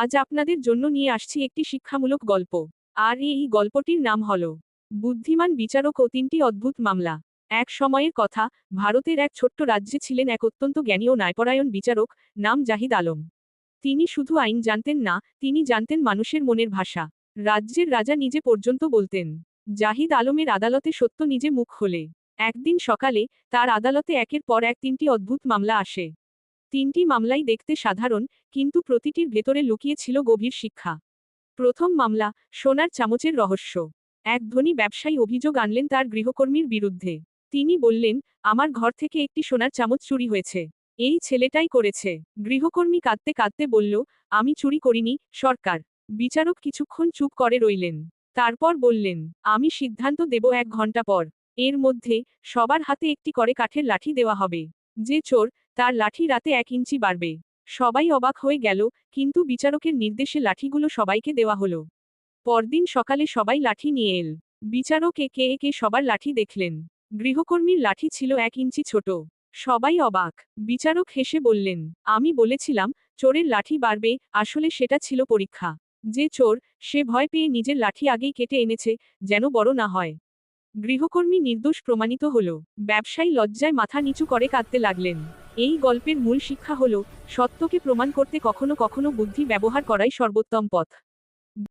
আজ আপনাদের জন্য নিয়ে আসছি একটি শিক্ষামূলক গল্প। আর এই গল্পটির নাম হল, বুদ্ধিমান বিচারক ও তিনটি অদ্ভুত মামলা। এক সময়ের কথা, ভারতের এক ছোট্ট রাজ্যে ছিলেন এক অত্যন্ত জ্ঞানী ও ন্যায়পরায়ণ বিচারক নাম জাহিদ আলম। তিনি শুধু আইন জানতেন না, তিনি জানতেন মানুষের মনের ভাষা। রাজ্যের রাজা নিজে পর্যন্ত বলতেন, জাহিদ আলমের আদালতে সত্য নিজে মুখ খোলে। একদিন সকালে, তার আদালতে একের পর এক তিনটি অদ্ভুত মামলা আসে। তিনটি মামলাই দেখতে সাধারণ, কিন্তু প্রতিটির ভেতরে লুকিয়ে ছিল গভীর শিক্ষা। প্রথম মামলা, সোনার চামচের রহস্য। এক ধনী ব্যবসায়ী অভিযোগ আনলেন তার গৃহকর্মীর বিরুদ্ধে। তিনি বললেন, আমার ঘর থেকে একটি সোনার চামচ চুরি হয়েছে। এই ছেলেটাই করেছে। গৃহকর্মী কাঁদতে কাঁদতে বলল, আমি চুরি করিনি, সরকার। বিচারক কিছুক্ষণ চুপ করে রইলেন। তারপর বললেন, আমি সিদ্ধান্ত দেব এক ঘণ্টা পর। এর মধ্যে সবার হাতে একটি করে কাঠের লাঠি দেওয়া হবে। যে চোর তার লাঠি রাতে এক ইঞ্চি বাড়বে। সবাই অবাক হয়ে গেল, কিন্তু বিচারকের নির্দেশে লাঠিগুলো সবাইকে দেওয়া হলো। পরদিন সকালে সবাই লাঠি নিয়ে এল। বিচারক একে একে সবার লাঠি দেখলেন। গৃহকর্মীর লাঠি ছিল এক ইঞ্চি ছোট। সবাই অবাক। বিচারক হেসে বললেন, আমি বলেছিলাম, চোরের লাঠি বাড়বে, আসলে সেটা ছিল পরীক্ষা। যে চোর, সে ভয় পেয়ে নিজের লাঠি আগেই কেটে এনেছে, যেন বড় না হয়। গৃহকর্মী নির্দোষ প্রমাণিত হল। ব্যবসায়ী লজ্জায় মাথা নিচু করে কাঁদতে লাগলেন। এই গল্পের মূল শিক্ষা হল, সত্যকে প্রমাণ করতে কখনো কখনো বুদ্ধি ব্যবহার করাই সর্বোত্তম পথ।